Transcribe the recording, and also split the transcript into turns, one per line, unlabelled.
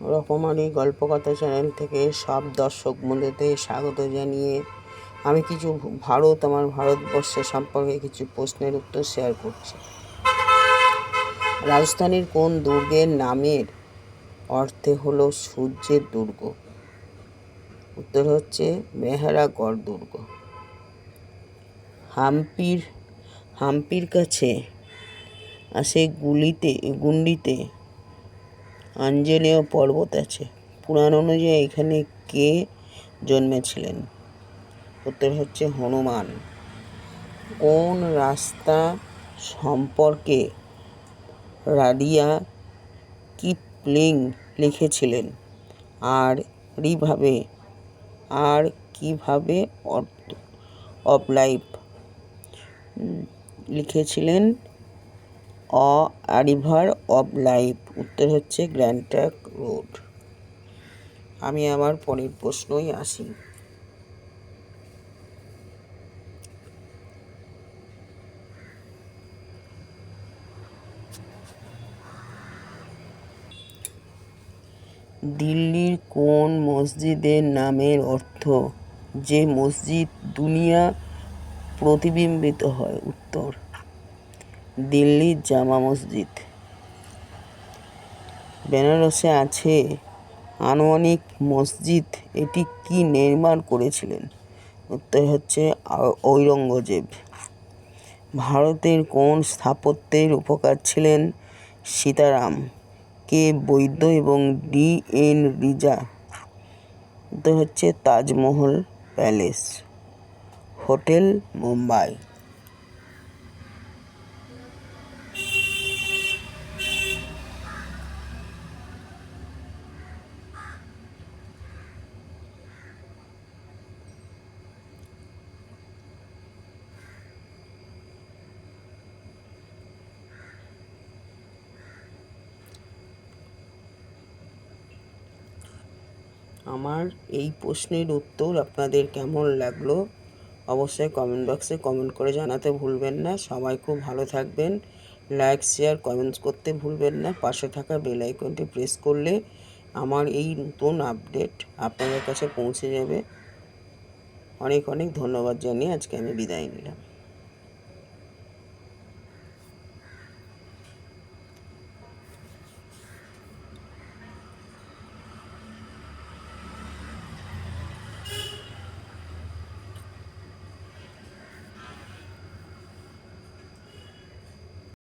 রকমারি গল্পকথা চ্যানেল থেকে সব দর্শক বন্ধুদের স্বাগত জানিয়ে আমি কিছু ভারত, আমার ভারতবর্ষের সম্পর্কে কিছু প্রশ্নের উত্তর শেয়ার করছি। রাজস্থানের কোন দুর্গের নামের অর্থে হলো সূর্যের দুর্গ? উত্তর হচ্ছে মেহেরাগড় দুর্গ। হাম্পির হাম্পির কাছে আসে গুলিতে, গুন্ডিতে আঞ্জনেয় পর্বত আছে। পুরাণ অনুযায়ী এখানে কে জন্মেছিলেন? উত্তর হচ্ছে হনুমান। কোন রাস্তা সম্পর্কে রাডিয়া কিপলিং লিখেছিলেন? আর কীভাবে আর কীভাবে অফ লাইফ লিখেছিলেন অ রিভার অফ লাইফ। উত্তর হচ্ছে গ্র্যান্ড ট্র্যাক রোড। আমি আমার পরের প্রশ্নই আসি। দিল্লির কোন মসজিদের নামের অর্থ? যে মসজিদ দুনিয়া প্রতিবিম্বিত হয়। উত্তর। দিল্লির জামা মসজিদ। বেনারসে আছে আনুমানিক মসজিদ। এটি কি নির্মাণ করেছিলেন? উত্তর হচ্ছে ঔরঙ্গজেব। ভারতের কোন স্থাপত্যের উপকার ছিলেন সীতারাম? কে বৈদ্য এবং ডি এন রিজা? উত্তর হচ্ছে তাজমহল প্যালেস। হোটেল মুম্বাই। আমার এই প্রশ্নের উত্তর আপনাদের কেমন লাগল অবশ্যই কমেন্ট বক্সে কমেন্ট করে জানাতে ভুলবেন না। সবাই খুব ভালো থাকবেন। লাইক শেয়ার কমেন্টস করতে ভুলবেন না। পাশে থাকা বেল আইকনটি প্রেস করলে আমার এই নতুন আপডেট আপনাদের কাছে পৌঁছে যাবে। অনেক অনেক ধন্যবাদ জানিয়ে আজকে আমি বিদায় নিলাম।